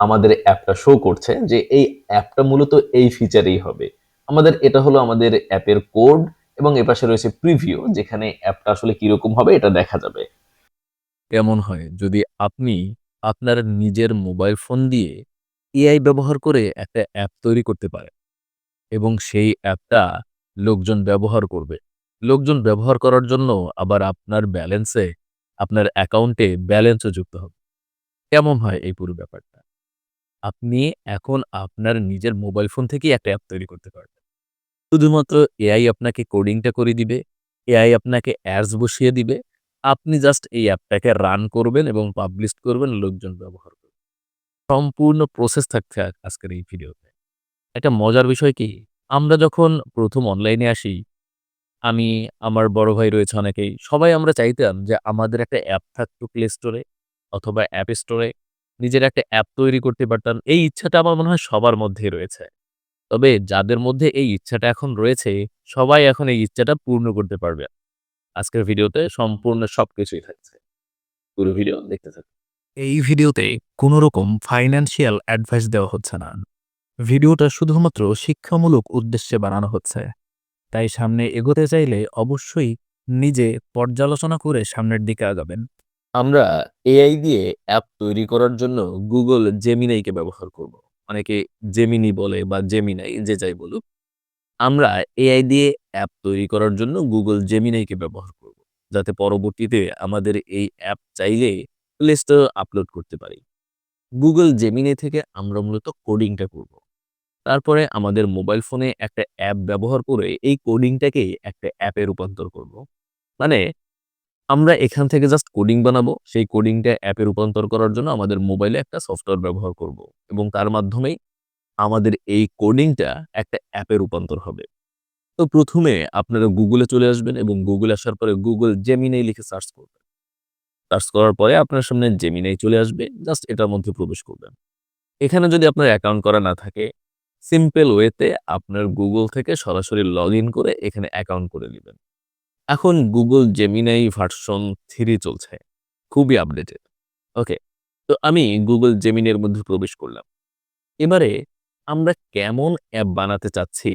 আমাদের অ্যাপটা শো করছে যে এই অ্যাপটা মূলত এই ফিচারেই হবে। আমাদের এটা হলো আমাদের অ্যাপের কোড এবং এপাশে রয়েছে প্রিভিউ যেখানে অ্যাপটা আসলে কীরকম হবে এটা দেখা যাবে। কেমন হয়? যদি আপনি আপনার নিজের মোবাইল ফোন দিয়ে এআই ব্যবহার করে একটা অ্যাপ তৈরি করতে পারেন এবং সেই অ্যাপটা লোকজন ব্যবহার করবে। লোকজন ব্যবহার করার জন্য আবার আপনার ব্যালেন্সে আপনার অ্যাকাউন্টে ব্যালেন্সও যুক্ত হবে। কেমন হয় এই পুরো ব্যাপারটা? আপনি এখন আপনার নিজের মোবাইল ফোন থেকেই একটা অ্যাপ তৈরি করতে পারবেন। শুধুমাত্র এআই আপনাকে কোডিংটা করে দিবে, এআই আপনাকে অ্যাডস বসিয়ে দিবে। আপনি জাস্ট এই অ্যাপটাকে রান করবেন এবং পাবলিশ করবেন, লোকজন ব্যবহার করবে। সম্পূর্ণ প্রসেস থাকছে আজকের এই ভিডিওতে। একটা মজার বিষয় কি? আমরা যখন প্রথম অনলাইনে আসি, আমি, আমার বড় ভাই রয়েছে অনেকেই, সবাই আমরা চাইতাম যে আমাদের একটা অ্যাপ থাকতো প্লে স্টোরে অথবা অ্যাপ স্টোরে নিজের একটা অ্যাপ তৈরি করতে পারতাম। এই ইচ্ছাটা আমার মনে হয় সবার মধ্যেই রয়েছে। তবে যাদের মধ্যে এই ইচ্ছাটা এখন রয়েছে, সবাই এখন এই ইচ্ছাটা পূর্ণ করতে পারবে। আজকের ভিডিওতে সম্পূর্ণ সবকিছুই থাকছে। পুরো ভিডিও দেখতে থাকুন। এই ভিডিওতে কোনো রকম ফাইন্যান্সিয়াল অ্যাডভাইস দেওয়া হচ্ছে না। ভিডিওটা শুধুমাত্র শিক্ষামূলক উদ্দেশ্যে বানানো হচ্ছে। তাই সামনে এগোতে চাইলে অবশ্যই নিজে পর্যালোচনা করে সামনের দিকে আগাবেন। আমরা এআই দিয়ে অ্যাপ তৈরি করার জন্য গুগল জেমিনাইকে ব্যবহার করব। অনেকে জেমিনি বলে বা জেমিনাই যে যাই বলুক। আমরা এআই দিয়ে অ্যাপ তৈরি করার জন্য গুগল জেমিনাইকে ব্যবহার করব। যাতে পরবর্তীতে আমাদের এই অ্যাপ চাইলে প্লে স্টোর আপলোড করতে পারি। গুগল জেমিনাই থেকে আমরা মূলত কোডিংটা করব। তারপরে আমাদের মোবাইল ফোনে একটা অ্যাপ ব্যবহার করে এই কোডিংটাকে একটা অ্যাপে রূপান্তর করব। মানে আমরা এখান থেকে জাস্ট কোডিং বানাবো। সেই কোডিংটা অ্যাপে রূপান্তর করার জন্য আমাদের মোবাইলে একটা সফটওয়্যার ব্যবহার করব। এবং তার মাধ্যমেই আমাদের এই কোডিংটা একটা অ্যাপে রূপান্তর হবে। তো প্রথমে আপনারা গুগলে চলে আসবেন এবং গুগলে আসার পরে গুগল জেমিনাই লিখে সার্চ করবেন। সার্চ করার পরে আপনার সামনে জেমিনাই চলে আসবে। জাস্ট এটার মধ্যে প্রবেশ করবেন। এখানে যদি আপনার অ্যাকাউন্ট করা না থাকে সিম্পল ওয়েতে আপনার গুগল থেকে সরাসরি লগ করে এখানে অ্যাকাউন্ট করে নেবেন। এখন গুগল জেমিনাই ভার্সন থ্রি চলছে। খুবই আপডেটেড ওকে তো আমি গুগল জেমিনের মধ্যে প্রবেশ করলাম। এবারে আমরা কেমন অ্যাপ বানাতে চাচ্ছি,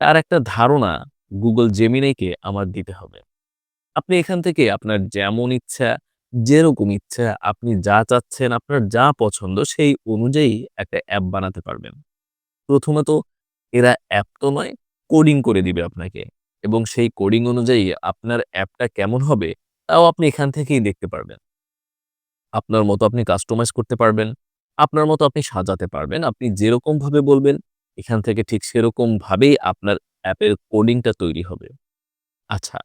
তার একটা ধারণা গুগল জেমিনাইকে আমার দিতে হবে। আপনি এখান থেকে আপনার যেমন ইচ্ছা, যেরকম ইচ্ছা, আপনি যা চাচ্ছেন, আপনার যা পছন্দ, সেই অনুযায়ী একটা অ্যাপ বানাতে পারবেন। প্রথমত, এরা অ্যাপ তো নয় কোডিং করে দিবে আপনাকে। এবং সেই কোডিং অনুযায়ী আপনার অ্যাপটা কেমন হবে, তাও আপনি এখান থেকেই দেখতে পারবেন। আপনার মতো আপনি কাস্টমাইজ করতে পারবেন, আপনার মতো আপনি সাজাতে পারবেন, আপনি যেরকম ভাবে বলবেন, এখান থেকে ঠিক সেরকম ভাবেই আপনার অ্যাপের কোডিংটা তৈরি হবে। আচ্ছা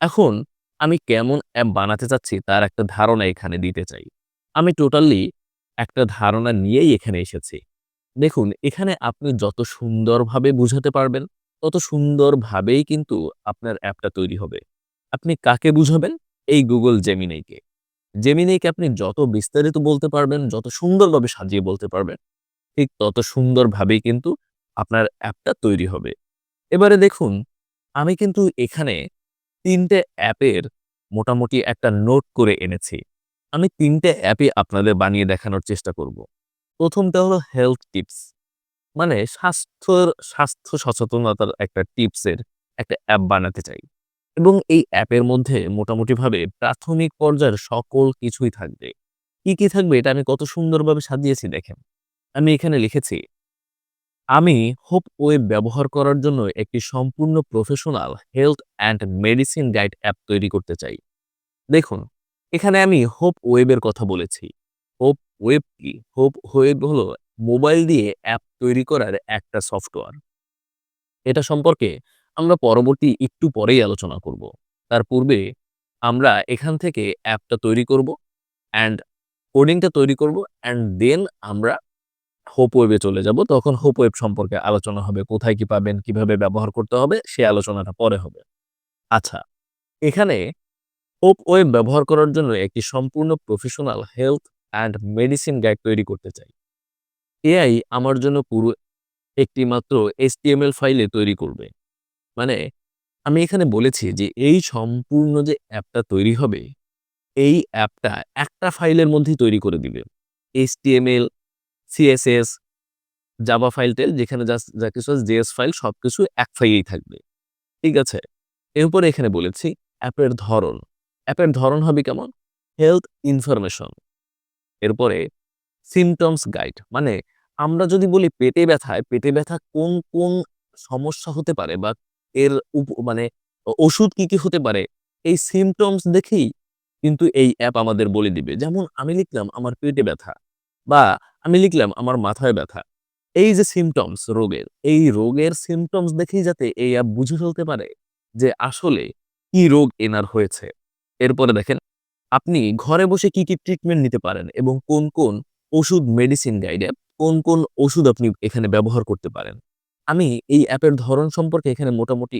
এখন আমি কেমন অ্যাপ বানাতে চাচ্ছি তার একটা ধারণা এখানে দিতে চাই। আমি টোটালি একটা ধারণা নিয়েই এখানে এসেছি। দেখুন, এখানে আপনি যত সুন্দরভাবে বুঝাতে পারবেন তত সুন্দরভাবেই কিন্তু আপনার অ্যাপটা তৈরি হবে। আপনি কাকে বুঝাবেন? এই গুগল জেমিনাইকে জেমিনাইকে আপনি যত বিস্তারিত বলতে পারবেন, যত সুন্দরভাবে সাজিয়ে বলতে পারবেন, ঠিক তত সুন্দরভাবেই কিন্তু আপনার অ্যাপটা তৈরি হবে। এবারে দেখুন, আমি কিন্তু এখানে তিনটে অ্যাপের মোটামুটি একটা নোট করে এনেছি। আমি তিনটে অ্যাপই আপনাদের বানিয়ে দেখানোর চেষ্টা করব। প্রথমটা হলো হেলথ টিপস মানে স্বাস্থ্যর, স্বাস্থ্য সচেতনতার একটা টিপসের একটা অ্যাপ বানাতে চাই। এবং এই অ্যাপের মধ্যে মোটামুটিভাবে প্রাথমিক পর্যায়ের সকল কিছুই থাকবে। কি কি থাকবে এটা আমি কত সুন্দরভাবে সাজিয়েছি দেখেন। আমি এখানে লিখেছি, আমি হোপ ওয়েব ব্যবহার করার জন্য একটি সম্পূর্ণ professional health and medicine guide app তৈরি করতে চাই। দেখুন, এখানে আমি হোপ ওয়েবের কথা বলেছি। হোপ ওয়েব কি? হোপ ওয়েব হলো মোবাইল দিয়ে অ্যাপ তৈরি করার একটা সফটওয়্যার। এটা সম্পর্কে আমরা পরবর্তী একটু পরেই আলোচনা করব। তার পূর্বে আমরা এখান থেকে অ্যাপটা তৈরি করব অ্যান্ড কোডিংটা তৈরি করব অ্যান্ড দেন আমরা হোপ ওয়েবে চলে যাব। তখন হোপ ওয়েব সম্পর্কে আলোচনা হবে, কোথায় কি পাবেন, কীভাবে ব্যবহার করতে হবে, সে আলোচনাটা পরে হবে। আচ্ছা এখানে হোপ ওয়েব ব্যবহার করার জন্য একটি সম্পূর্ণ professional health and medicine guide তৈরি করতে চাই। এআই আমার জন্য পুরো একটি মাত্র এসটিএমএল ফাইলে তৈরি করবে। মানে আমি এখানে বলেছি যে এই সম্পূর্ণ যে অ্যাপটা তৈরি হবে, এই অ্যাপটা একটা ফাইলের মধ্যেই তৈরি করে দিবে। এইচটিএমএল সিএসএস জাভা ফাইল টেল যেখানে জাস্ট যা কিছু জেএস ফাইল সবকিছু এক ফাইলেই থাকবে। ঠিক আছে? এরপরে এখানে বলেছি অ্যাপের ধরন। অ্যাপের ধরন হবে কেমন? হেলথ ইনফরমেশন এরপরে সিমটমস গাইড মানে আমরা যদি বলি পেটে ব্যথায় পেটে ব্যথা কোন কোন সমস্যা হতে পারে বা এর মানে ওষুধ কি কি হতে পারে? এই সিমটমস দেখেই কিন্তু এই অ্যাপ আমাদের বলে দিবে। যেমন আমি লিখলাম আমার পেটে ব্যথা বা আমি লিখলাম আমার মাথায় ব্যথা। এই যে সিমটমস রোগের, এই রোগের সিমটমস দেখেই যাতে এই অ্যাপ বুঝে ফেলতে পারে যে আসলে কি রোগ এনার হয়েছে। এরপরে দেখেন, আপনি ঘরে বসে কি কি ট্রিটমেন্ট নিতে পারেন এবং কোন কোন ওষুধ মেডিসিন গাইডে কোন কোন ওষুধ আপনি এখানে ব্যবহার করতে পারেন? আমি এই অ্যাপের ধরন সম্পর্কে এখানে মোটামুটি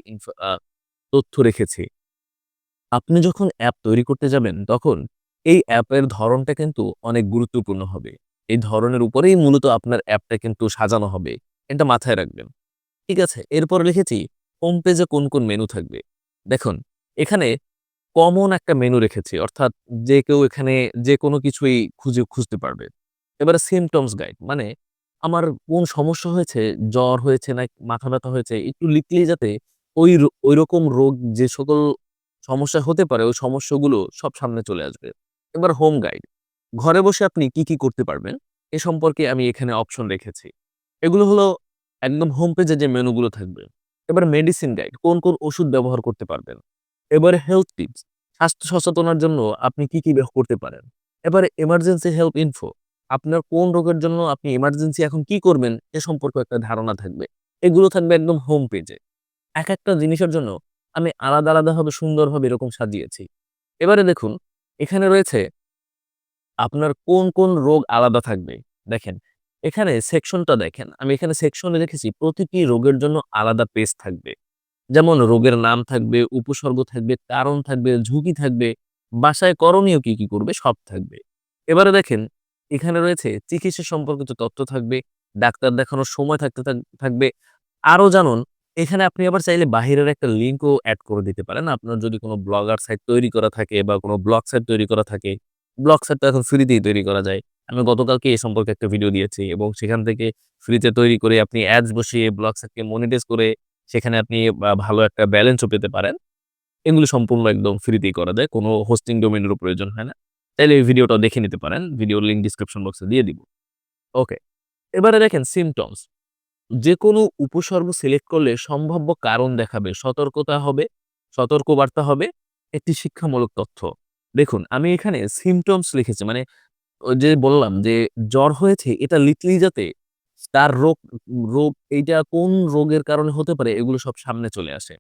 তথ্য রেখেছি। আপনি যখন অ্যাপ তৈরি করতে যাবেন, তখন এই অ্যাপের ধরনটা কিন্তু অনেক গুরুত্বপূর্ণ হবে। এই ধরনের উপরেই মূলত আপনার অ্যাপটা কিন্তু সাজানো হবে। এটা মাথায় রাখবেন। ঠিক আছে? এরপর লিখেছি হোম পেজে কোন কোন মেনু থাকবে? দেখুন, এখানে কমন একটা মেনু রেখেছি। অর্থাৎ যে কেউ এখানে যে কোনো কিছুই খুঁজে, খুঁজতে পারবে। এবারে সিমটমস গাইড মানে আমার কোন সমস্যা হয়েছে, জ্বর হয়েছে না, মাথা ব্যথা হয়েছে, একটু লিখলেই যাতে ওই ওই রকম রোগ যে সকল সমস্যা হতে পারে, ওই সমস্যাগুলো সব সামনে চলে আসবে। এবার হোম গাইড ঘরে বসে আপনি কি কি করতে পারবেন? এ সম্পর্কে আমি এখানে অপশন রেখেছি। এগুলো হলো একদম হোম পেজে যে মেনুগুলো থাকবে। এবার মেডিসিন গাইড কোন কোন ওষুধ ব্যবহার করতে পারবেন? এবারে হেলথ টিপস স্বাস্থ্য সচেতনার জন্য আপনি কি কি করতে পারেন? এবারে এমার্জেন্সি হেল্প ইনফো আপনার কোন রোগের জন্য আপনি এমার্জেন্সি এখন কি করবেন, এ সম্পর্কে একটা ধারণা থাকবে। এগুলো থাকবে একদম হোম পেজে এক একটা জিনিসের জন্য আমি আলাদা আলাদাভাবে সুন্দরভাবে এরকম সাজিয়েছি। এবারে দেখুন, এখানে রয়েছে আপনার কোন কোন রোগ আলাদা থাকবে। দেখেন, এখানে সেকশনটা দেখেন, আমি এখানে সেকশনে রেখেছি প্রতিটি রোগের জন্য আলাদা পেজ থাকবে। যেমন রোগের নাম থাকবে, উপসর্গ থাকবে, কারণ থাকবে, ঝুঁকি থাকবে, বাসায় করণীয় কি কি করবে, সব থাকবে। এবারে দেখেন এখানে রয়েছে চিকিৎসা সম্পর্কিত তথ্য থাকবে, ডাক্তার দেখানোর সময় থাকতে থাকবে। আরও জানুন, এখানে আপনি আবার চাইলে বাহিরের একটা লিঙ্কও অ্যাড করে দিতে পারেন। আপনার যদি কোনো ব্লগার সাইট তৈরি করা থাকে বা কোনো ব্লগ সাইট তৈরি করা থাকে ব্লগ সাইট তো এখন ফ্রিতেই তৈরি করা যায়। আমি গতকালকে এই সম্পর্কে একটা ভিডিও দিয়েছি এবং সেখান থেকে ফ্রিতে তৈরি করে আপনি অ্যাডস বসিয়ে ব্লগ সাইটকে মনিটাইজ করে সেখানে আপনি ভালো একটা ব্যালেন্সও পেতে পারেন। এগুলো সম্পূর্ণ একদম ফ্রিতেই করা যায়, কোনো হোস্টিং ডোমেনেরও প্রয়োজন হয় না। তাইলে এই ভিডিওটা দেখে নিতে পারেন। ভিডিও লিঙ্ক ডিসক্রিপশন বক্সে দিয়ে দিব। ওকে এবারে দেখেন সিমটমস যে কোনো উপসর্গ সিলেক্ট করলে সম্ভাব্য কারণ দেখাবে, সতর্কতা হবে, সতর্কবার্তা হবে, একটি শিক্ষামূলক তথ্য। দেখুন, আমি এখানে সিমটমস লিখেছি মানে যে বললাম যে জ্বর হয়েছে, এটা লিখলেই যাতে তার রোগ রোগ, এইটা কোন রোগের কারণে হতে পারে, এগুলো সব সামনে চলে আসে।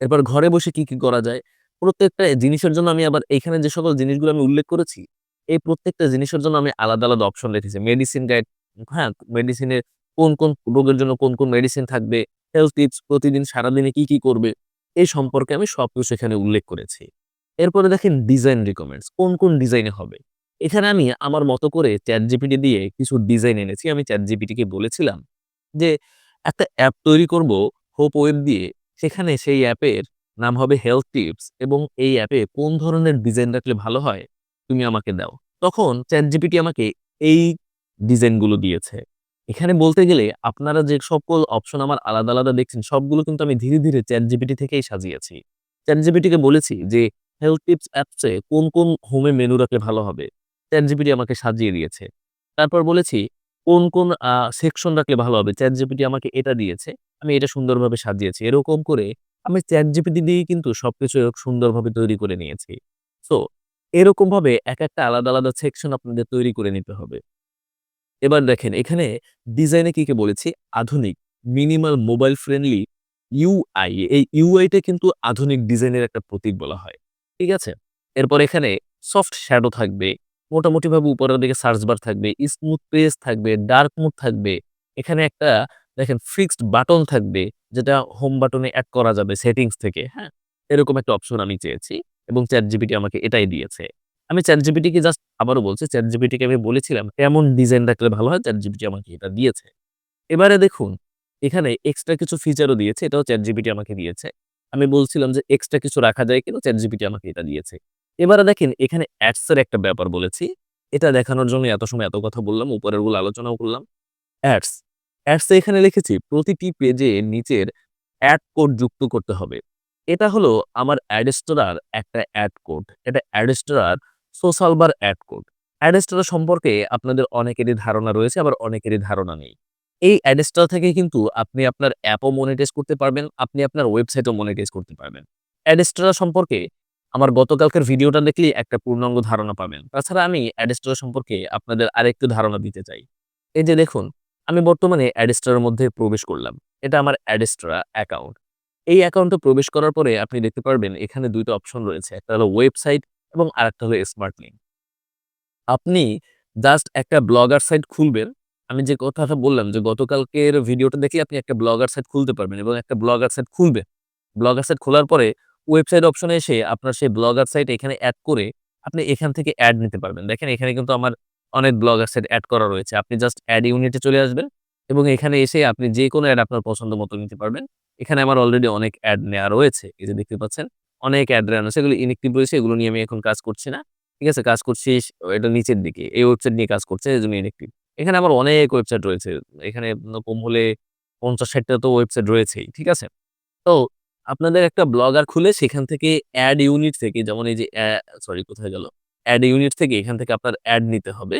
এরপর ঘরে বসে কি কি করা যায়? প্রত্যেকটা জিনিসের জন্য আমি আবার এখানে যে সকল জিনিসগুলো আমি উল্লেখ করেছি, এই প্রত্যেকটা জিনিসের জন্য আমি আলাদা আলাদা অপশন রেখেছি। মেডিসিন গাইড হ্যাঁ মেডিসিনের কোন কোন রোগের জন্য কোন কোন মেডিসিন থাকবে হেলথ টিপস প্রতিদিন সারাদিনে কি কি করবে, এই সম্পর্কে আমি সবকিছু এখানে উল্লেখ করেছি। এরপরে দেখেন ডিজাইন রিকমেন্ডস কোন কোন ডিজাইনে হবে? এখানে আমি আমার মতো করে চ্যাট জিপিটি দিয়ে কিছু ডিজাইন এনেছি। আমি চ্যাট জিপিটিকে বলেছিলাম যে, একটা অ্যাপ তৈরি করব হোপ ওয়েব দিয়ে। সেখানে সেই অ্যাপের নাম হবে হেলথ টিপস এবং এই অ্যাপে কোন ধরনের ডিজাইন রাখলে ভালো হয়, তুমি আমাকে দাও। তখন চ্যাট জিপিটি আমাকে এই ডিজাইনগুলো দিয়েছে। এখানে বলতে গেলে আপনারা যে সকল অপশন আমার আলাদা আলাদা দেখছেন, সবগুলো কিন্তু আমি ধীরে ধীরে চ্যাট জিপিটি থেকেই সাজিয়েছি। চ্যাট জিপিটিকে বলেছি যে হেলথ টিপস অ্যাপসে কোন কোন হোমে মেনু রাখলে ভালো হবে? চ্যাট জিপিটি আমাকে সাজিয়ে দিয়েছে। তারপর বলেছি, কোন কোন সেকশন রাখলে ভালো হবে? চ্যাট জিপিটি আমাকে এটা দিয়েছে, আমি এটা সুন্দরভাবে সাজিয়েছি। এরকম করে আমি চ্যাট জিপিটি দিয়ে কিন্তু সবকিছু সুন্দরভাবে তৈরি করে নিয়েছি। সো এরকম ভাবে এক একটা আলাদা আলাদা সেকশন আপনাদের তৈরি করে নিতে হবে। এবার দেখেন, এখানে ডিজাইনে কি কি বলেছি? আধুনিক মিনিমাল মোবাইল ফ্রেন্ডলি ইউআই এই ইউআইটা কিন্তু আধুনিক ডিজাইনের একটা প্রতীক বলা হয়। ঠিক আছে? এরপর এখানে সফট শ্যাডো থাকবে মোটামুটি ভাবে উপরের দিকে সার্চ বার থাকবে স্মুথ পেজ থাকবে ডার্ক মুড থাকবে। এখানে একটা দেখেন ফিক্সড বাটন থাকবে যেটা হোম বাটনে অ্যাড করা যাবে সেটিংস থেকে হ্যাঁ? এরকম একটা অপশন আমি চেয়েছি এবং চ্যাট জিপিটি আমাকে এটাই দিয়েছে। আমি চ্যাট জিপিটিকে জাস্ট আবারও বলছি চ্যাট জিপিটিকে আমি বলেছিলাম কেমন ডিজাইন রাখলে ভালো হয়? চ্যাট জিপিটি আমাকে এটা দিয়েছে। এবারে দেখুন এখানে এক্সট্রা কিছু ফিচারও দিয়েছে এটাও চ্যাট জিপিটি আমাকে দিয়েছে। আমি বলছিলাম যে এক্সট্রা কিছু রাখা যায় কিনা চ্যাট জিপিটি আমাকে এটা দিয়েছে। এবারে দেখেন এখানে অ্যাডসের একটা ব্যাপার বলেছি। এটা দেখানোর জন্য এত সময় এত কথা বললাম, উপরেরগুলো আলোচনাও করলাম। অ্যাডস, অ্যাডসে এখানে লিখেছি প্রতিটি পেজে নিচের অ্যাড কোড যুক্ত করতে হবে। এটা হলো আমার অ্যাডস্টোরার একটা অ্যাড কোড। এটা অ্যাডস্টোরার social bar ad code. Adsterra সম্পর্কে আপনাদের অনেকেরই ধারণা রয়েছে আবার অনেকেরই ধারণা নেই। এই অ্যাডস্টোরা থেকে কিন্তু আপনি আপনার অ্যাপও মনিটাইজ করতে পারবেন, আপনি আপনার ওয়েবসাইটও মনিটাইজ করতে পারবেন। অ্যাডস্টোরা সম্পর্কে আমার গতকালকের ভিডিওটা দেখলেই একটা পূর্ণাঙ্গ ধারণা পাবেন। তাছাড়া আমি অ্যাডস্টোরা সম্পর্কে আপনাদের আরেকটু ধারণা দিতে চাই। এই যে দেখুন, আমি বর্তমানে অ্যাডস্টোরার মধ্যে প্রবেশ করলাম। এটা আমার অ্যাডস্টোরা অ্যাকাউন্ট। এই অ্যাকাউন্টে প্রবেশ করার পরে আপনি দেখতে পারবেন এখানে দুইটা অপশন রয়েছে। একটা হলো ওয়েবসাইট এবং আরেকটা হলো স্মার্ট লিঙ্ক আপনি জাস্ট একটা ব্লগার সাইট খুলবেন। আমি যে কথাটা বললাম যে গতকালকের ভিডিওটা দেখলে আপনি একটা ব্লগার সাইট খুলতে পারবেন এবং একটা ব্লগার সাইট খুলবেন। ব্লগার সাইট খোলার পরে ওয়েবসাইট অপশনে এসে আপনার সেই ব্লগার সাইট এখানে অ্যাড করে আপনি এখান থেকে অ্যাড নিতে পারবেন। দেখেন এখানে কিন্তু আমার অনেক ব্লগার সাইট এড করা রয়েছে। আপনি জাস্ট অ্যাড ইউনিটে চলে আসবেন এবং এখানে এসে আপনি যেকোনো অ্যাড আপনার পছন্দ মতো নিতে পারবেন। এখানে আমার অলরেডি অনেক অ্যাড নেওয়া রয়েছে। এই যে দেখতে পাচ্ছেন, অনেক অ্যাড নেওয়া রয়েছে। এগুলো ইনএক্টিভ রয়েছে। এগুলো নিয়ে আমি এখন কাজ করছি না। ঠিক আছে? কাজ করছি এটা নিচের দিকে। এই ওয়েবসাইট নিয়ে কাজ করছে, এজন্য ইনএক্টিভ। এখানে আমার অনেক ওয়েবসাইট রয়েছে। এখানে কম হলে পঞ্চাশ ষাটটা তো ওয়েবসাইট রয়েছেই। ঠিক আছে? তো আপনাদের একটা ব্লগার খুলে সেখান থেকে অ্যাড ইউনিট থেকে, যেমন এই যে সরি কোথায় গেল? অ্যাড ইউনিট থেকে এখান থেকে আপনার অ্যাড নিতে হবে।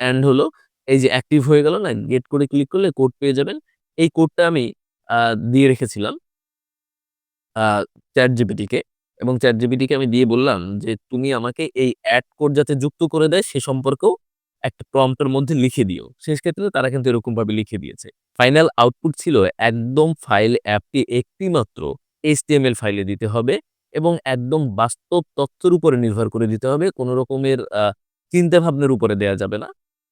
অ্যান্ড হলো এই যে অ্যাক্টিভ হয়ে গেল না? গেট করে ক্লিক করলে কোড পেয়ে যাবেন। এই কোডটা আমি দিয়ে রেখেছিলাম। আ ChatGPT-কে এবং ChatGPT-কে আমি দিয়ে বললাম যে, "তুমি আমাকে এই অ্যাড কোড যাতে যুক্ত করে দেয় সে সম্পর্কেও একটা প্রম্পট এর মধ্যে লিখে দিও।" সেক্ষেত্রে তারা কিন্তু এরকমভাবে লিখে দিয়েছে। ফাইনাল আউটপুট ছিল একদম ফাইল অ্যাপটি একটি মাত্র HTML ফাইলে দিতে হবে এবং একদম বাস্তব তথ্যের উপরে নির্ভর করে দিতে হবে। কোনো রকমের চিন্তাভাবনার উপরে দেয়া যাবে না।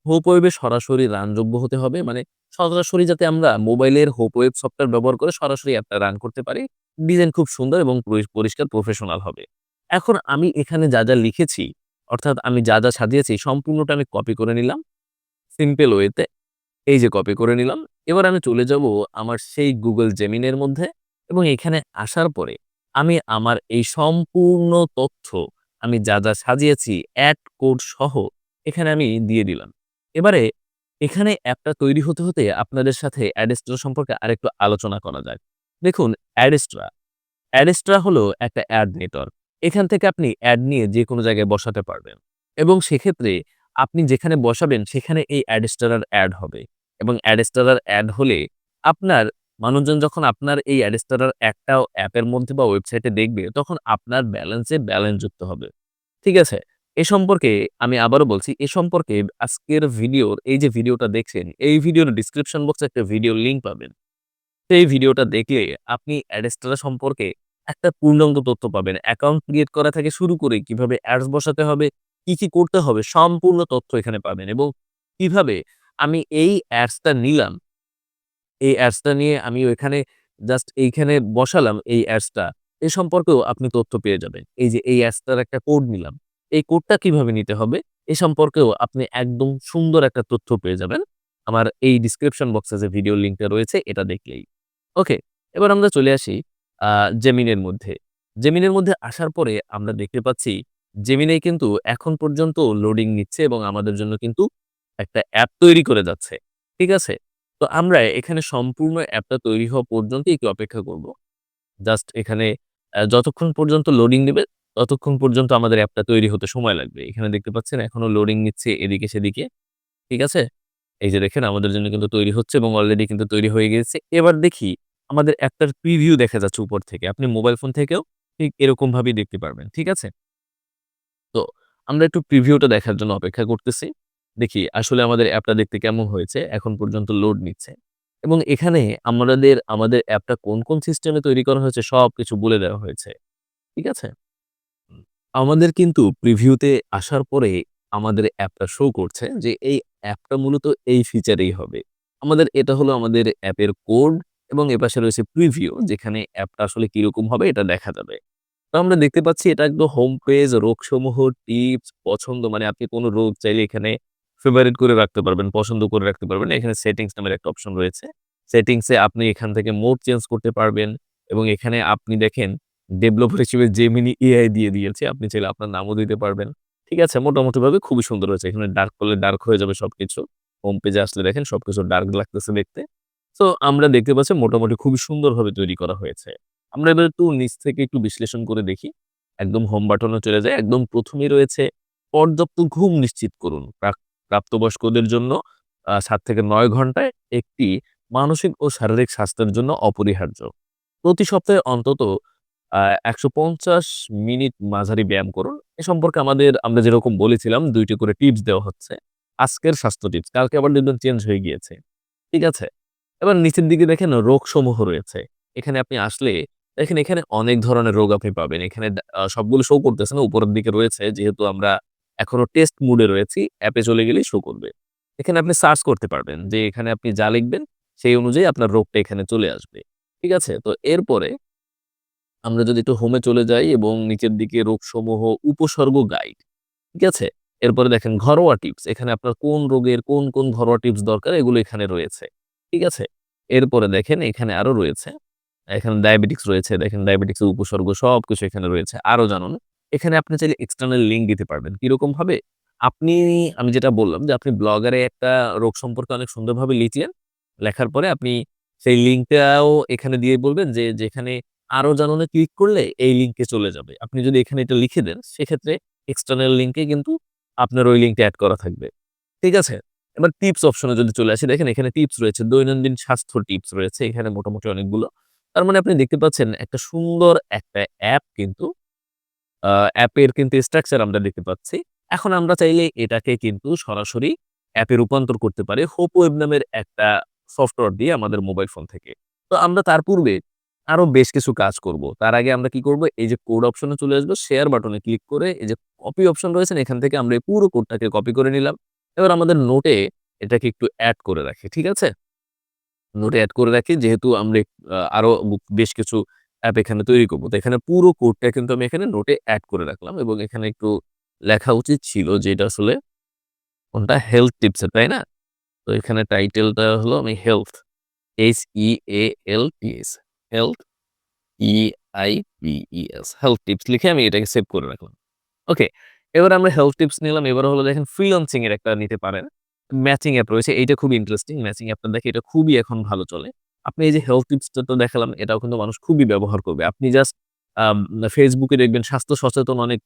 হোপ ওয়েবে সরাসরি রানযোগ্য হতে হবে। মানে সরাসরি যাতে আমরা মোবাইলের হোপ ওয়েব সফটওয়্যার ব্যবহার করে সরাসরি অ্যাপটা রান করতে পারি। ডিজাইন খুব সুন্দর এবং পরি পরিষ্কার প্রফেশনাল হবে। এখন আমি এখানে যা, যা লিখেছি অর্থাৎ আমি যা, যা সাজিয়েছি সম্পূর্ণটা আমি কপি করে নিলাম। সিম্পল ওয়েতে এই যে কপি করে নিলাম। এবার আমি চলে যাব আমার সেই গুগল জেমিনের মধ্যে এবং এখানে আসার পরে আমি আমার এই সম্পূর্ণ তথ্য আমি যা, যা সাজিয়েছি অ্যাড কোড সহ এখানে আমি দিয়ে দিলাম। এবারে এখানে অ্যাপটা তৈরি হতে, হতে আপনাদের সাথে অ্যাডস্টোরা সম্পর্কে আরেকটু আলোচনা করা যাক। দেখুন অ্যাডস্টোরা, অ্যাডস্টোরা হলো একটা অ্যাড নেটওয়ার্ক। এখান থেকে আপনি অ্যাড নিয়ে যেকোনো জায়গায় বসাতে পারবেন এবং সেক্ষেত্রে আপনি যেখানে বসাবেন সেখানে এই অ্যাডস্টোরার অ্যাড হবে এবং অ্যাডস্টোরার অ্যাড হলে আপনার মানুষজন যখন আপনার এই অ্যাডস্টোরার একটা অ্যাপের মধ্যে বা ওয়েবসাইটে দেখবে তখন আপনার ব্যালেন্সে ব্যালেন্স যুক্ত হবে। ঠিক আছে? এ সম্পর্কে আমি আবারও বলছি, এ সম্পর্কে আজকের ভিডিওর এই যে ভিডিওটা দেখছেন, এই ভিডিওর ডেসক্রিপশন বক্সে একটা ভিডিও লিংক পাবেন। সেই ভিডিওটা দেখলে আপনি অ্যাডস্টোরা সম্পর্কে একটা পূর্ণাঙ্গ তথ্য পাবেন। অ্যাকাউন্ট ক্রিয়েট করা থেকে শুরু করে কীভাবে অ্যাডস বসাতে হবে, কি, কি করতে হবে সম্পূর্ণ তথ্য এখানে পাবেন এবং কীভাবে আমি এই অ্যাডসটা নিলাম এই অ্যাডসটা নিয়ে আমি ওইখানে জাস্ট এইখানে বসালাম এই অ্যাডসটা। এ সম্পর্কেও আপনি তথ্য পেয়ে যাবেন। এই যে এই অ্যাডসটার একটা কোড নিলাম। এই কোডটা কীভাবে নিতে হবে এ সম্পর্কেও আপনি একদম সুন্দর একটা তথ্য পেয়ে যাবেন। আমার এই ডেসক্রিপশন বক্সে যে ভিডিওর লিংকটা রয়েছে এটা দেখলেই। ওকে, এবার আমরা চলে আসি Gemini মধ্যে। জেমিনের মধ্যে আসার পরে আমরা দেখতে পাচ্ছি Gemini কিন্তু এখন পর্যন্ত লোডিং নিচ্ছে এবং আমাদের জন্য কিন্তু একটা অ্যাপ তৈরি করে যাচ্ছে। ঠিক আছে? তো আমরা এখানে সম্পূর্ণ অ্যাপটা তৈরি হওয়া পর্যন্ত একটু অপেক্ষা করব। জাস্ট এখানে যতক্ষণ পর্যন্ত লোডিং নিবে, ততক্ষণ পর্যন্ত আমাদের অ্যাপটা তৈরি হতে সময় লাগবে। এখানে দেখতে পাচ্ছেন এখনও লোডিং নিচ্ছে এদিকে সেদিকে। ঠিক আছে? এই যে দেখেন, আমাদের জন্য কিন্তু তৈরি হচ্ছে এবং অলরেডি কিন্তু তৈরি হয়ে গিয়েছে। এবার দেখি, আমাদের অ্যাপটার প্রিভিউ দেখা যাচ্ছে উপর থেকে। আপনি মোবাইল ফোন থেকেও ঠিক এরকমভাবেই দেখতে পারবেন। ঠিক আছে? তো আমরা একটু প্রিভিউটা দেখার জন্য অপেক্ষা করতেছি। দেখি আসলে আমাদের অ্যাপটা দেখতে কেমন হয়েছে। এখন পর্যন্ত লোড নিচ্ছে এবং এখানে আমাদের আমাদের অ্যাপটা কোন, কোন সিস্টেমে তৈরি করা হয়েছে সবকিছু বলে দেওয়া হয়েছে। ঠিক আছে? আমাদের কিন্তু প্রিভিউতে আসার পরে আমাদের অ্যাপটা শো করছে যে এই অ্যাপটা মূলত এই ফিচারেই হবে। আমাদের এটা হলো আমাদের অ্যাপের কোড এবং এপাশে রয়েছে প্রিভিউ যেখানে অ্যাপটা আসলে কীরকম হবে এটা দেখা যাবে। তো আমরা দেখতে পাচ্ছি এটা একদম হোম পেজ, রোগসমূহ, টিপস, পছন্দ মানে আপনি কোনো রোগ চাইলে এখানে ফেভারিট করে রাখতে পারবেন, পছন্দ করে রাখতে পারবেন। এখানে সেটিংস নামের একটা অপশন রয়েছে। সেটিংসে আপনি এখান থেকে মোড চেঞ্জ করতে পারবেন এবং এখানে আপনি দেখেন ডেভেলপার হিসেবে Gemini AI দিয়ে দিয়েছে। আপনি চাইলে আপনার নামও দিতে পারবেন। ঠিক আছে? মোটামুটিভাবে খুবই সুন্দর হয়েছে। এখানে ডার্ক করলে ডার্ক হয়ে যাবে সবকিছু। হোম পেজে আসলে দেখেন সবকিছু ডার্ক লাগতেছে দেখতে। তো আমরা দেখতে পাচ্ছি মোটামুটি খুবই সুন্দরভাবে তৈরি করা হয়েছে। আমরা এবার একটু নিচ থেকে একটু বিশ্লেষণ করে দেখি। একদম হোম বাটনে চলে যায় একদম ১ম এই রয়েছে পর্যাপ্ত ঘুম নিশ্চিত করুন। প্রাপ্তবয়স্কদের জন্য ৭ থেকে ৯ ঘন্টায় একটি মানসিক ও শারীরিক স্বাস্থ্যের জন্য অপরিহার্য। প্রতি সপ্তাহে অন্তত ১৫০ মিনিট মাঝারি ব্যায়াম করুন। এ সম্পর্কে আমাদের আমরা যেরকম বলেছিলাম ২ টি করে টিপস দেওয়া হচ্ছে। আজকের স্বাস্থ্য টিপস, কালকে আবার দেখবেন চেঞ্জ হয়ে গিয়েছে। ঠিক আছে? এবার নিচের দিকে দেখেন রোগসমূহ রয়েছে। এখানে আপনি আসলে দেখেন এখানে অনেক ধরনের রোগ আপনি পাবেন। এখানে সবগুলো শো করতেছে না, উপরের দিকে রয়েছে যেহেতু আমরা এখনও টেস্ট মুডে রয়েছি, অ্যাপে চলে গেলেই শো করবে। এখানে আপনি সার্চ করতে পারবেন যে এখানে আপনি যা লিখবেন সেই অনুযায়ী আপনার রোগটা এখানে চলে আসবে। ঠিক আছে? তো এরপরে আমরা যদি একটু হোমে চলে যাই এবং নিচের দিকে রোগসমূহ উপসর্গ গাইড। ঠিক আছে? এরপরে দেখেন ঘরোয়া টিপস। এখানে আপনার কোন রোগের কোন, কোন ঘরোয়া টিপস দরকার এগুলো এখানে রয়েছে। ঠিক আছে? এরপরে দেখেন এখানে আরও রয়েছে। এখানে ডায়াবেটিকস রয়েছে। দেখেন ডায়াবেটিকসের উপসর্গ সবকিছু এখানে রয়েছে। আরও জানুন। এখানে আপনি চাইলে এক্সটার্নাল লিঙ্ক দিতে পারবেন। কীরকম ভাবে? আপনি, আমি যেটা বললাম যে আপনি ব্লগারে একটা রোগ সম্পর্কে অনেক সুন্দরভাবে লিখলেন। লেখার পরে আপনি সেই লিঙ্কটাও এখানে দিয়ে বলবেন যে, যেখানে আরও জানুনে ক্লিক করলে এই লিঙ্কে চলে যাবে। আপনি যদি এখানে এটা লিখে দেন, সেক্ষেত্রে এক্সটার্নাল লিঙ্কে কিন্তু আপনার ওই লিঙ্কটা অ্যাড করা থাকবে। ঠিক আছে? এবার টিপস অপশনে যদি চলে আসি, দেখেন এখানে টিপস রয়েছে। দৈনন্দিন স্বাস্থ্য টিপস রয়েছে এখানে মোটামুটি অনেকগুলো। তার মানে আপনি দেখতে পাচ্ছেন একটা সুন্দর একটা অ্যাপ কিন্তু অ্যাপের কিন্তু স্ট্রাকচার আমরা দেখতে পাচ্ছি। এখন আমরা চাইলে এটাকে কিন্তু সরাসরি অ্যাপে রূপান্তর করতে পারি হোপ ওয়েব নামের একটা সফটওয়্যার দিয়ে আমাদের মোবাইল ফোন থেকে। তো আমরা তার পূর্বে আরও বেশ কিছু কাজ করব। তার আগে আমরা কি করব? এই যে কোড অপশনে চলে আসব, শেয়ার বাটনে ক্লিক করে এই যে কপি অপশন রয়েছে এখান থেকে আমরা এই পুরো কোডটাকে কপি করে নিলাম। এবার আমাদের নোটে এটাকে একটু অ্যাড করে রাখি। ঠিক আছে? নোটে অ্যাড করে রাখি যেহেতু আমরা আরও বেশ কিছু অ্যাপ এখানে তৈরি করব তো এখানে পুরো কোডটা কিন্তু আমি এখানে নোটে অ্যাড করে রাখলাম এবং এখানে একটু লেখা উচিত ছিল যে এটা আসলে কোনটা হেলথ টিপস এর, তাই না? তো এখানে টাইটেলটা হলো আমি health H E A L T S health E I P E S health tips লিখে আমি এটাকে সেভ করে রাখলাম। ওকে। এবার আমরা হেলথ টিপস নিলাম। এবার হলো দেখেন ফ্রিল্যান্সিং এর একটা নিতে পারেন। ম্যাচিং অ্যাপ রয়েছে। এইটা খুবই ইন্টারেস্টিং। ম্যাচিং অ্যাপটা দেখে এটা খুবই এখন ভালো চলে। আপনি এই যে হেলথ টিপসটা তো দেখালাম এটাও কিন্তু মানুষ খুবই ব্যবহার করবে। আপনি জাস্ট Facebook দেখবেন স্বাস্থ্য সচেতন অনেক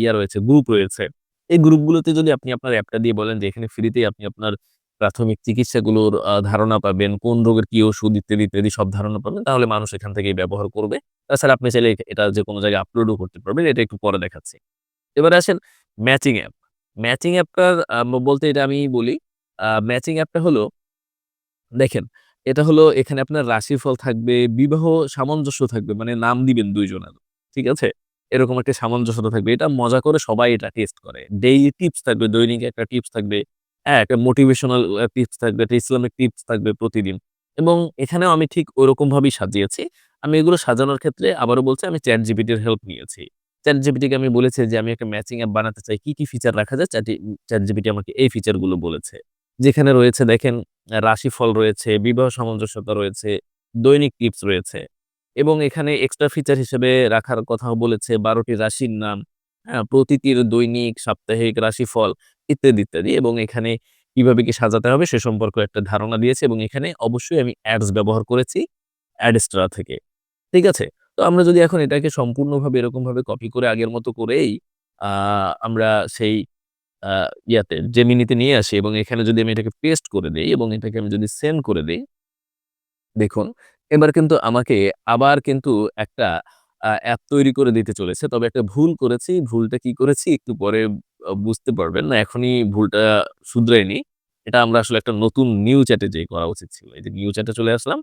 ইয়া রয়েছে, গ্রুপ রয়েছে। এই গ্রুপগুলোতে যদি আপনি আপনার অ্যাপটা দিয়ে বলেন যে এখানে ফ্রিতেই আপনি আপনার প্রাথমিক চিকিৎসাগুলোর ধারণা পাবেন, কোন রোগের কি ওষুধ ইত্যাদি, ইত্যাদি সব ধারণা পাবেন তাহলে মানুষ এখান থেকেই ব্যবহার করবে। তাছাড়া আপনি চাইলে এটা যে কোনো জায়গায় আপলোডও করতে পারবেন। এটা একটু পরে দেখাচ্ছি। এবারে আসেন ম্যাচিং অ্যাপ। ম্যাচিং অ্যাপটার বলতে এটা আমি বলি। ম্যাচিং অ্যাপটা হলো দেখেন, এটা হলো এখানে আপনার রাশিফল থাকবে, বিবাহ সামঞ্জস্য থাকবে। মানে নাম দিবেন দুইজনের ঠিক আছে? এরকম একটা সামঞ্জস্যতা থাকবে। এটা মজা করে সবাই এটা টেস্ট করে। ডেইলি টিপস থাকবে, দৈনিক একটা টিপস থাকবে। হ্যাঁ, একটা মোটিভেশনাল টিপস থাকবে, একটা ইসলামিক টিপস থাকবে প্রতিদিন। এবং এখানেও আমি ঠিক ওরকম ভাবেই সাজিয়েছি। আমি এগুলো সাজানোর ক্ষেত্রে আবারও বলছি আমি ChatGPT এর হেল্প নিয়েছি। ChatGPT কে আমি বলেছি যে আমি একটা ম্যাচিং অ্যাপ বানাতে চাই। কি, কি ফিচার রাখা যায়? চ্যাট ChatGPT আমাকে এই ফিচারগুলো বলেছে। যেখানে রয়েছে দেখেন রাশিফল রয়েছে, বিবাহ সামঞ্জস্যতা রয়েছে, দৈনিক টিপস রয়েছে। এবং এখানে এক্সট্রা ফিচার হিসেবে রাখার কথাও বলেছে বারোটি রাশির নাম, হ্যাঁ? প্রতিটির দৈনিক, সাপ্তাহিক রাশিফল ইত্যাদি, ইত্যাদি। এবং এখানে কীভাবে কি সাজাতে হবে সে সম্পর্কে একটা ধারণা দিয়েছে এবং এখানে অবশ্যই আমি অ্যাডস ব্যবহার করেছি অ্যাডস্ট্রা থেকে। ঠিক আছে? তো আমরা যদি এখন এটাকে সম্পূর্ণভাবে এরকমভাবে কপি করে আগের মতো করেই আমরা সেই ইয়াতে জেমিনিতে নিয়ে আসি এবং এখানে যদি আমি এটাকে পেস্ট করে দিই এবং এটাকে আমি যদি সেন্ড করে দিই দেখুন, এবার কিন্তু আমাকে আবার কিন্তু একটা অ্যাপ তৈরি করে দিতে চলেছে। তবে একটা ভুল করেছি। ভুলটা কি করেছি একটু পরে বুঝতে পারবেন। না এখনই ভুলটা শুধরাইনি। এটা আমরা আসলে একটা নতুন নিউ চ্যাটে যে করা উচিত ছিল। এই যে নিউ চ্যাটে চলে আসলাম।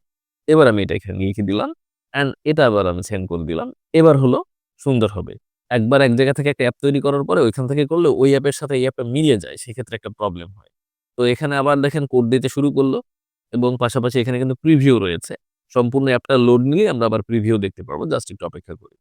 এবার আমি এটা এখানে লিখে দিলাম। অ্যান্ড এটা আবার আমি সেন্ড করে দিলাম। এবার হলো সুন্দর হবে। একবার এক জায়গা থেকে একটা অ্যাপ তৈরি করার পরে ওইখান থেকে করলে ওই অ্যাপের সাথে এই অ্যাপটা মিলিয়ে যায়। সেক্ষেত্রে একটা প্রবলেম হয়। তো এখানে আবার দেখেন কোড দিতে শুরু করল এবং পাশাপাশি এখানে কিন্তু প্রিভিউ রয়েছে। সম্পূর্ণ অ্যাপটা লোড নিলেই আমরা আবার প্রিভিউ দেখতে পারব। জাস্ট একটু অপেক্ষা করি।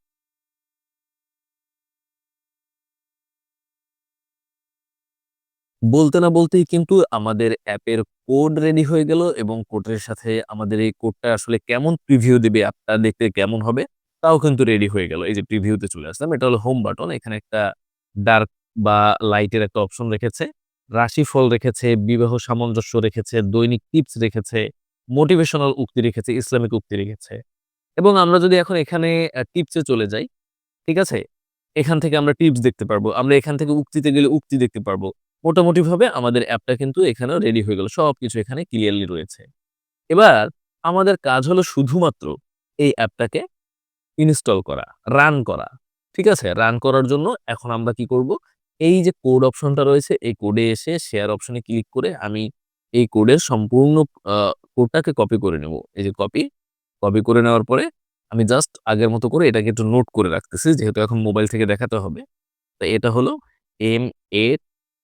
বলতে না বলতেই কিন্তু আমাদের অ্যাপের কোড রেডি হয়ে গেল এবং কোডের সাথে আমাদের এই কোডটা আসলে কেমন প্রিভিউ দেবে অ্যাপটা দেখতে কেমন হবে তাও কিন্তু রেডি হয়ে গেল। এই যে প্রিভিউতে চলে আসলাম। এটা হলো হোম বাটন। এখানে একটা ডার্ক বা লাইটের একটা অপশন রেখেছে, রাশিফল রেখেছে, বিবাহ সামঞ্জস্য রেখেছে, দৈনিক টিপস রেখেছে মোটিভেশনাল উক্তি রেখেছে, ইসলামিক উক্তি রেখেছে এবং আমরা যদি এখন এখানে টিপসে চলে যাই, ঠিক আছে এখান থেকে আমরা টিপস দেখতে পারব আমরা এখান থেকে উক্তিতে গেলে উক্তি দেখতে পারব মোটামুটি ভাবে আমাদের অ্যাপটা কিন্তু এখানেও রেডি হয়ে গেল, সবকিছু এখানে ক্লিয়ারলি রয়েছে এবার, আমাদের কাজ হলো শুধুমাত্র এই অ্যাপটাকে ইনস্টল করা রান করা। ঠিক আছে? রান করার জন্য এখন আমরা কি করব? এই যে কোড অপশনটা রয়েছে, এই কোডে এসে শেয়ার অপশনে ক্লিক করে আমি এই কোডের সম্পূর্ণ কোডটাকে কপি করে নেব। এই যে কপি কপি করে নেওয়ার পরে আমি জাস্ট আগের মতো করে এটাকে একটু নোট করে রাখতেছি, যেহেতু এখন মোবাইল থেকে দেখাতে হবে। তো এটা হলো M A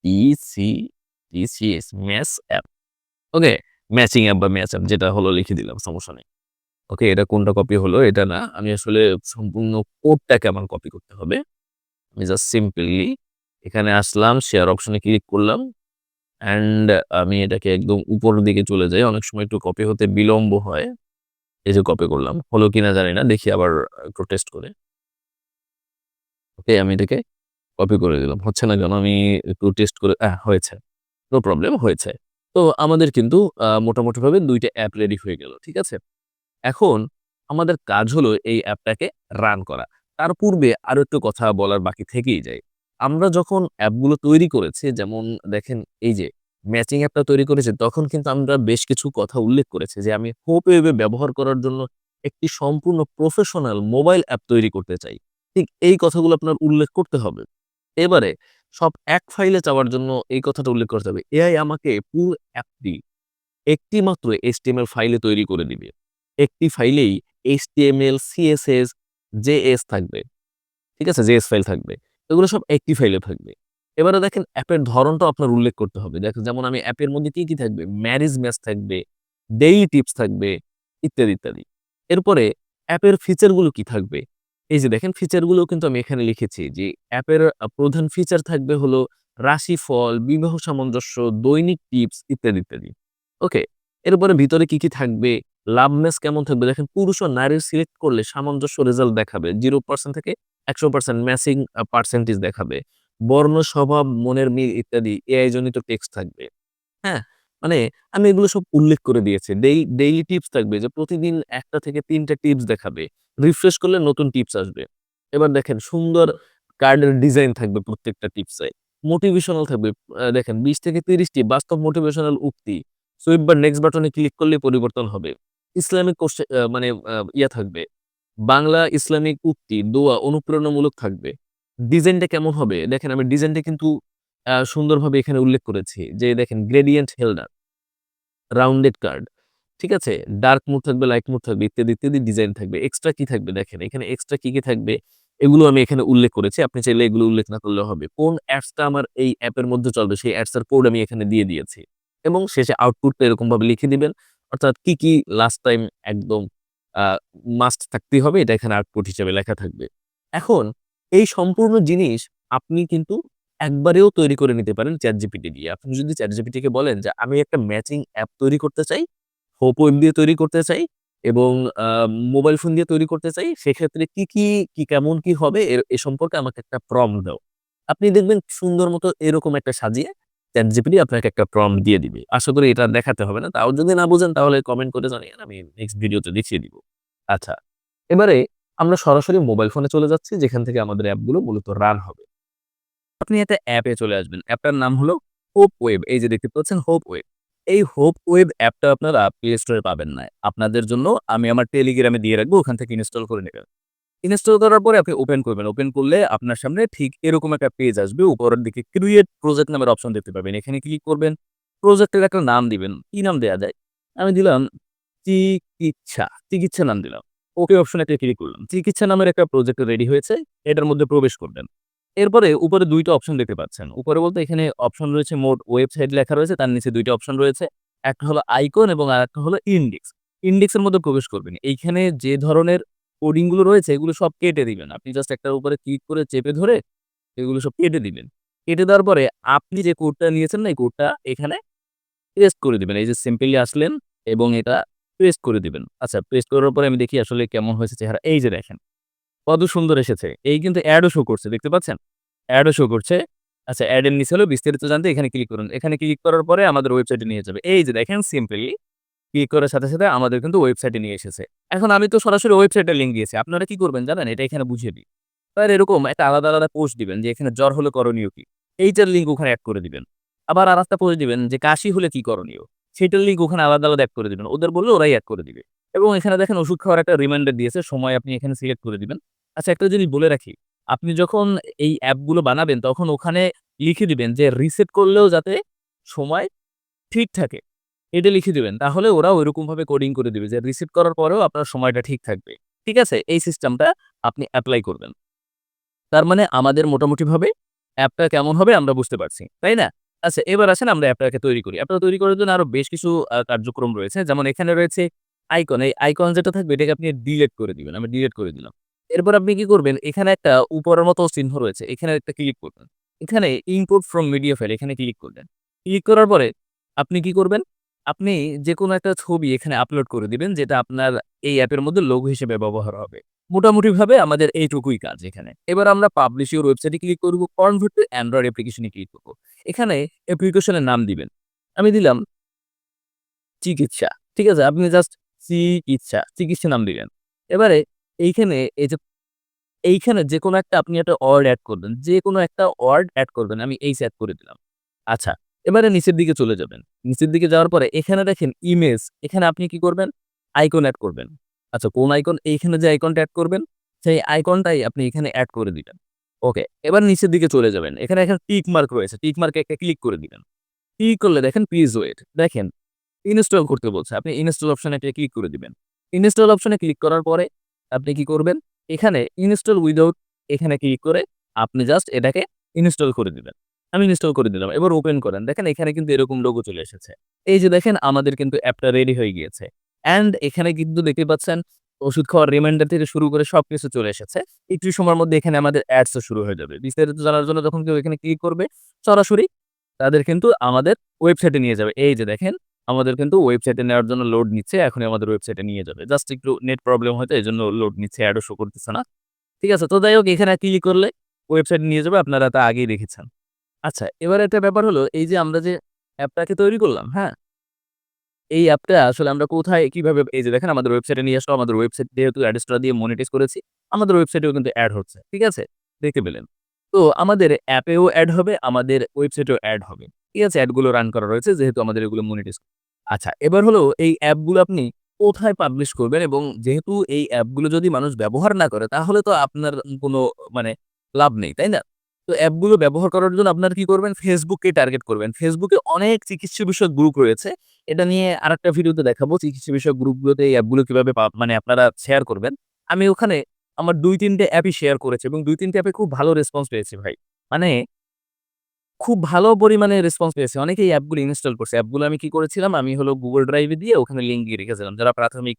T C T C S match app okay matching app বা ম্যাচ অ্যাপ যেটা হলো লিখে দিলাম, সমস্যা নেই। ওকে, এটা কোনটা কপি হলো এটা না। আমি আসলে সম্পূর্ণ কোডটাকে আমার কপি করতে হবে। আমি জাস্ট সিম্পলি এখানে আসলাম শেয়ার অপশনে ক্লিক করলাম অ্যান্ড আমি এটাকে একদম উপরের দিকে চলে যাই। অনেক সময় একটু কপি হতে বিলম্ব হয়। এই যে কপি করলাম। হলো কিনা জানি না, দেখি আবার একটু টেস্ট করে। ওকে আমি এটাকে কপি করে দিলাম। হচ্ছে না কেন? আমি একটু টেস্ট করে হ্যাঁ হয়েছে। নো প্রবলেম হয়েছে। তো আমাদের কিন্তু মোটামুটিভাবে দুইটা অ্যাপ রেডি হয়ে গেল, ঠিক আছে? এখন আমাদের কাজ হলো এই অ্যাপটাকে রান করা। তার পূর্বে আরও একটু কথা বলার বাকি থেকেই যায়। আমরা যখন অ্যাপগুলো তৈরি করেছি, যেমন দেখেন এই যে ম্যাচিং অ্যাপটা তৈরি করেছে, তখন কিন্তু আমরা বেশ কিছু কথা উল্লেখ করেছি যে আমি হোপ ওয়েবে ব্যবহার করার জন্য একটি সম্পূর্ণ প্রফেশনাল মোবাইল অ্যাপ তৈরি করতে চাই। ঠিক এই কথাগুলো আপনার উল্লেখ করতে হবে। এবারে সব এক ফাইলে চাওয়ার জন্য এই কথাটা উল্লেখ করতে হবে। এআই আমাকে পুরো অ্যাপটি একটি মাত্র এইচটিএমএল ফাইলে তৈরি করে দিবে। একটি ফাইলেই এইচটিএমএল সিএসএস জেএস থাকবে। ঠিক আছে? জেএস ফাইল থাকবে। এগুলো সব একটি ফাইলে থাকবে। এবারে দেখেন অ্যাপের ধরনটা আপনার উল্লেখ করতে হবে। দেখেন, যেমন আমি অ্যাপের মধ্যে কি কি থাকবে? ম্যারেজ ম্যাচ থাকবে ডেইলি টিপস থাকবে, ইত্যাদি ইত্যাদি। এরপরে অ্যাপের ফিচারগুলো কি থাকবে? এই যে দেখেন ফিচারগুলো কিন্তু আমি এখানে লিখেছি যে অ্যাপের প্রধান ফিচার থাকবে হলো রাশিফল, বিবাহ সামঞ্জস্য, দৈনিক টিপস ইত্যাদি ইত্যাদি। ওকে এরপরে ভিতরে কি কি থাকবে? লাভ ম্যাচ কেমন থাকবে? দেখেন, পুরুষ ও নারীর সিলেক্ট করলে সামঞ্জস্য রেজাল্ট দেখাবে। জিরো পার্সেন্ট থেকে একশো পার্সেন্ট ম্যাচিং পার্সেন্টেজ দেখাবে। বর্ণ, স্বভাব, মনের মিল ইত্যাদি এআই জনিত টেক্সট থাকবে। হ্যাঁ? মানে আমি এগুলো সব উল্লেখ করে দিয়েছি। ডেইলি টিপস থাকবে যে প্রতিদিন একটা থেকে তিনটা টিপস দেখাবে। রিফ্রেশ করলে নতুন টিপস আসবে। এবার দেখেন, সুন্দর কার্ডের ডিজাইন থাকবে প্রত্যেকটা টিপসে মোটিভেশনাল থাকবে দেখেন, বিশ থেকে তিরিশটি বাস্তব মোটিভেশনাল উক্তি। সুইপ বা নেক্সট বাটনে ক্লিক করলে পরিবর্তন হবে। ইসলামিক মানে ইয়া থাকবে। বাংলা ইসলামিক উক্তি, দোয়া, অনুপ্রেরণামূলক থাকবে। ডিজাইনটা কেমন হবে? দেখেন, আমি ডিজাইনটা কিন্তু সুন্দরভাবে এখানে উল্লেখ করেছি যে, দেখেন গ্রেডিয়েন্ট হেল্ডার রাউন্ডেড কার্ড ঠিক আছে? ডার্ক মুড থাকবে লাইট মুড থাকবে, ইত্যাদি ইত্যাদি ডিজাইন থাকবে। এক্সট্রা কি থাকবে? দেখেন, এখানে এক্সট্রা কি কি থাকবে? এগুলো আমি এখানে উল্লেখ করেছি, আপনি চাইলে এগুলো উল্লেখ না করলেও হবে। কোন অ্যাপসটা আমার এই অ্যাপের মধ্যে চলবে? সেই অ্যাডসের কোড আমি এখানে দিয়ে দিয়েছি। এবং শেষে আউটপুটটা এরকমভাবে লিখে দিবেন। অর্থাৎ কি কি লাস্ট টাইম একদম মাস্ট থাকতেই হবে, এটা এখানে আউটপুট হিসেবে লেখা থাকবে। এখন, এই সম্পূর্ণ জিনিস আপনি কিন্তু একবারেও তৈরি করে নিতে পারেন চ্যাট জিপিটি দিয়ে। আপনি যদি চ্যাট জিপিটিকে বলেন যে, আমি একটা ম্যাচিং অ্যাপ তৈরি করতে চাই হোপ ওয়েব দিয়ে তৈরি করতে চাই এবং মোবাইল ফোন দিয়ে তৈরি করতে চাই, সেক্ষেত্রে কি কি কি কেমন কি হবে এ সম্পর্কে আমাকে একটা প্রম দাও। আপনি দেখবেন সুন্দর মতো এরকম একটা সাজিয়ে চ্যাট জিপিটি আপনাকে একটা প্রম দিয়ে দিবে। আশা করি এটা দেখাতে হবে না। তাও যদি না বুঝেন, তাহলে কমেন্ট করে জানিয়ে আমি নেক্সট ভিডিওতে দেখিয়ে দিব। আচ্ছা এবারে আমরা সরাসরি মোবাইল ফোনে চলে যাচ্ছি, যেখান থেকে আমাদের অ্যাপগুলো মূলত রান হবে। আপনি একটা অ্যাপে চলে আসবেন। অ্যাপটার নাম হলো হোপ ওয়েব এই যে দেখতে পাচ্ছেন হোপ ওয়েব এই হোপ ওয়েব অ্যাপটা আপনারা প্লে স্টোরে পাবেন না। আপনাদের জন্য আমি আমার টেলিগ্রামে দিয়ে রাখব, ওখান থেকে ইনস্টল করে নেবেন। ইনস্টল করার পরে আপনি ওপেন করবেন। ওপেন করলে আপনার সামনে ঠিক এরকম একটা পেজ আসবে। উপরের দিকে ক্রিয়েট প্রজেক্ট নামের অপশন দেখতে পাবেন। এখানে ক্লিক করবেন। প্রজেক্টের একটা নাম দিবেন। কি নাম দেওয়া যায়? আমি দিলাম চিকিৎসা। চিকিৎসা নাম দিলাম। ওকে অপশনে একটা ক্লিক করলাম। চিকিৎসা নামের একটা প্রজেক্ট রেডি হয়েছে। এটার মধ্যে প্রবেশ করবেন। এরপরে উপরে দুইটা অপশন দেখতে পাচ্ছেন। উপরে বলতে এখানে অপশন রয়েছে মোট ওয়েবসাইট লেখা রয়েছে। তার নিচে দুইটা অপশন রয়েছে। একটা হলো আইকন এবং আর একটা হলো ইন্ডেক্স ইন্ডেক্সের মধ্যে প্রবেশ করবেন। এইখানে যে ধরনের কোডিংগুলো রয়েছে এগুলো সব কেটে দিবেন। আপনি জাস্ট একটার উপরে ক্লিক করে চেপে ধরে এগুলো সব কেটে দিবেন। কেটে দেওয়ার পরে আপনি যে কোডটা নিয়েছেন না এই কোডটা এখানে পেস্ট করে দিবেন। এই যে সিম্পলি আসলেন এবং এটা পেস্ট করে দিবেন। আচ্ছা পেস্ট করার পরে আমি দেখি আসলে কেমন হয়েছে চেহারা। এই যে দেখেন কত সুন্দর এসেছে। এই কিন্তু অ্যাডও শো করছে দেখতে পাচ্ছেন? অ্যাডও শো করছে। আচ্ছা অ্যাড এর নিচে হলো বিস্তারিত জানতে এখানে ক্লিক করুন। এখানে ক্লিক করার পরে আমাদের ওয়েবসাইটে নিয়ে যাবে। এই যে দেখেন সিম্পলি ক্লিক করার সাথে, সাথে আমাদের কিন্তু ওয়েবসাইটে নিয়ে এসেছে। এখন আমি তো সরাসরি ওয়েবসাইটের লিঙ্ক দিয়েছি। আপনারা কি করবেন জানেন? এটা এখানে বুঝিয়ে দিই। এবার এরকম একটা আলাদা, আলাদা পোস্ট দিবেন যে এখানে জ্বর হলে করণীয় কি? এইটার লিঙ্ক ওখানে এড করে দিবেন। আবার আরেকটা পোস্ট দিবেন যে কাশি হলে কি করণীয়? সেটার লিঙ্ক ওখানে আলাদা, আলাদা এড করে দিবেন। ওদের বললে ওরাই এড করে দিবে। এবং এখানে দেখেন ওষুধ খাওয়ার একটা রিমাইন্ডার দিয়েছে। সময় আপনি এখানে সিলেক্ট করে দিবেন। আচ্ছা একটা জিনিস বলে রাখি। আপনি যখন এই অ্যাপগুলো বানাবেন তখন ওখানে লিখে দিবেন যে রিসেট করলেও যাতে সময় ঠিক থাকে। এটা লিখে দিবেন। তাহলে ওরা ঐরকমভাবে কোডিং করে দিবে যে রিসিভ করার পরেও আপনার সময়টা ঠিক থাকবে। ঠিক আছে? এই সিস্টেমটা আপনি অ্যাপ্লাই করবেন। তার মানে আমাদের মোটামুটিভাবে অ্যাপটা কেমন হবে আমরা বুঝতে পারছি। তাই না? আচ্ছা এবার আসেন আমরা অ্যাপটাকে তৈরি করি। অ্যাপটা তৈরি করার জন্য আরও বেশ কিছু কার্যক্রম রয়েছে। যেমন এখানে রয়েছে আইকন। এই আইকন যেটা থাকবে এটাকে আপনি ডিলেট করে দিবেন। আমি ডিলেট করে দিলাম। এরপর আপনি কি করবেন? এখানে একটা উপরের মতো চিহ্ন রয়েছে। এখানে একটা ক্লিক করবেন। এখানে ইম্পোর্ট ফ্রম মিডিয়া ফাইল এখানে ক্লিক করবেন। ক্লিক করার পরে আপনি কি করবেন? আপনি যেকোনো একটা ছবি এখানে আপলোড করে দিবেন যেটা আপনার এই অ্যাপের মধ্যে লোগো হিসেবে ব্যবহার হবে। মোটামুটিভাবে আমাদের এইটুকুই কাজ এখানে। এবার আমরা পাবলিশ ওয়েবসাইটে ক্লিক করব। Convert to Android application click করব। এখানে অ্যাপ্লিকেশনের নাম দিবেন। আমি দিলাম চিকিৎসা। ঠিক আছে? আপনি জাস্ট চিকিৎসা, চিকিৎসা নাম দিবেন। এবারে এইখানে এই যে এইখানে যেকোনো একটা আপনি একটা ওয়ার্ড অ্যাড করবেন। যেকোনো একটা ওয়ার্ড অ্যাড করবেন। আমি এইচ এড করে দিলাম। আচ্ছা, এবারে নিচের দিকে চলে যাবেন। নিচের দিকে যাওয়ার পরে এখানে দেখেন ইমেজ। এখানে আপনি কি করবেন? আইকন অ্যাড করবেন। আচ্ছা কোন আইকন? এইখানে যে আইকনটা অ্যাড করবেন, সেই আইকনটাই আপনি এখানে অ্যাড করে দিবেন। ওকে। এবার নিচের দিকে চলে যাবেন। এখানে একটা টিক মার্ক রয়েছে। টিক মার্কে একটা ক্লিক করে দিবেন। ক্লিক করলে দেখেন প্লিজ ওয়েট। দেখেন ইনস্টল করতে বলছে। আপনি ইনস্টল অপশনে একটা ক্লিক করে দিবেন। ইনস্টল অপশনে ক্লিক করার পরে আপনি কি করবেন? এখানে ইনস্টল উইথআউট এখানে ক্লিক করে আপনি জাস্ট এটাকে ইনস্টল করে দিবেন। আমি ইনস্টল করে দিলাম। এবার ওপেন করেন। দেখেন এখানে কিন্তু এরকম লোগো চলে এসেছে। এই যে দেখেন আমাদের কিন্তু অ্যাপটা রেডি হয়ে গিয়েছে। অ্যান্ড এখানে কিন্তু দেখতে পাচ্ছেন ওষুধ খাওয়ার রিমাইন্ডার থেকে শুরু করে সবকিছু চলে এসেছে। একটু সময়ের মধ্যে এখানে আমাদের অ্যাডস ও শুরু হয়ে যাবে। বিস্তারিত জানার জন্য যখন কেউ এখানে ক্লিক করবে সরাসরি তাদের কিন্তু আমাদের ওয়েবসাইটে নিয়ে যাবে। এই যে দেখেন আমাদের কিন্তু ওয়েবসাইটে নেওয়ার জন্য লোড নিচ্ছে। এখনই আমাদের ওয়েবসাইটে নিয়ে যাবে। জাস্ট একটু নেট প্রবলেম হয়তো এই জন্য লোড নিচ্ছে, অ্যাডও শো করতেছে না। ঠিক আছে? তো যাই হোক এখানে ক্লিক করলে ওয়েবসাইটে নিয়ে যাবে। আপনারা তা আগেই দেখেছেন। আচ্ছা এবার একটা ব্যাপার হলো এই যে আমরা যে অ্যাপটাকে তৈরি করলাম, হ্যাঁ? এই অ্যাপটা আসলে আমরা কোথায় কীভাবে এই যে দেখেন আমাদের ওয়েবসাইটে নিয়ে আসলো। আমাদের ওয়েবসাইট যেহেতু অ্যাডসটা দিয়ে মনিটাইজ করেছি, আমাদের ওয়েবসাইটেও কিন্তু অ্যাড হচ্ছে। ঠিক আছে? দেখতে পেলেন। তো আমাদের অ্যাপেও অ্যাড হবে, আমাদের ওয়েবসাইটেও অ্যাড হবে। ঠিক আছে? অ্যাডগুলো রান করা রয়েছে যেহেতু আমাদের এগুলো মনিটাইজ আচ্ছা এবার হলো এই অ্যাপগুলো আপনি কোথায় পাবলিশ করবেন এবং যেহেতু এই অ্যাপগুলো যদি মানুষ ব্যবহার না করে তাহলে তো আপনার কোনো মানে লাভ নেই, তাই না? তো অ্যাপগুলো ব্যবহার করার জন্য আপনারা কি করবেন? ফেসবুককে টার্গেট করবেন। ফেসবুকে অনেক চিকিৎসা বিষয়ক গ্রুপ রয়েছে। এটা নিয়ে আরেকটা ভিডিওতে দেখাবো চিকিৎসা বিষয়ক গ্রুপগুলোতে এই অ্যাপগুলো কীভাবে মানে আপনারা শেয়ার করবেন। আমি ওখানে আমার দুই তিনটে অ্যাপই শেয়ার করেছি এবং দুই তিনটে অ্যাপে খুব ভালো রেসপন্স পেয়েছি ভাই। মানে খুব ভালো পরিমাণে রেসপন্স পেয়েছি। অনেকেই অ্যাপগুলো ইনস্টল করছে। অ্যাপগুলো আমি কি করেছিলাম? আমি হলো গুগল ড্রাইভে দিয়ে ওখানে লিঙ্ক দিয়ে রেখেছিলাম। যারা প্রাথমিক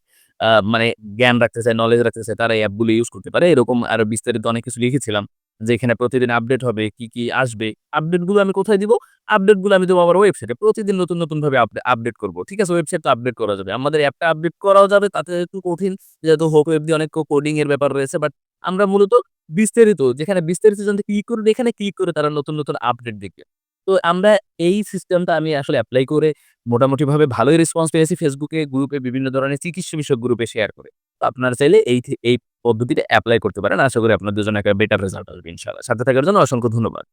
মানে জ্ঞান রাখতে চায়, নলেজ রাখতে চায় তারা এই অ্যাপগুলো ইউজ করতে পারে। এরকম আরও বিস্তারিত অনেক কিছু লিখেছিলাম। যে এখানে প্রতিদিন আপডেট হবে, কি, কি আসবে। আপডেটগুলো আমি কোথায় দিব? আপডেটগুলো আমি দেবো আমার ওয়েবসাইটে। প্রতিদিন নতুন, নতুন ভাবে আপডে আপডেট করব ঠিক আছে? ওয়েবসাইট তো আপডেট করা যাবে। আমাদের অ্যাপটা আপডেট করাও যাবে তাতে একটু কঠিন। যেহেতু হোক ওয়েব দিয়ে অনেক কোডিং এর ব্যাপার রয়েছে। বাট আমরা মূলত বিস্তারিত যেখানে বিস্তারিত জানতে ক্লিক করবে এখানে ক্লিক করে তারা নতুন, নতুন আপডেট দেখবে। তো আমরা এই সিস্টেমটা আমি আসলে অ্যাপ্লাই করে মোটামুটি ভাবে ভালোই রেসপন্স পেয়েছি ফেসবুকে, গ্রুপে বিভিন্ন ধরনের চিকিৎসা বিষয়ক গ্রুপে শেয়ার করে। তো আপনারা চাইলে এই এই পদ্ধতিটা অ্যাপ্লাই করতে পারেন। আশা করি আপনাদের জন্য একটা বেটার রেজাল্ট আসবে ইনশাআল্লাহ। সাথে থাকার জন্য অসংখ্য ধন্যবাদ।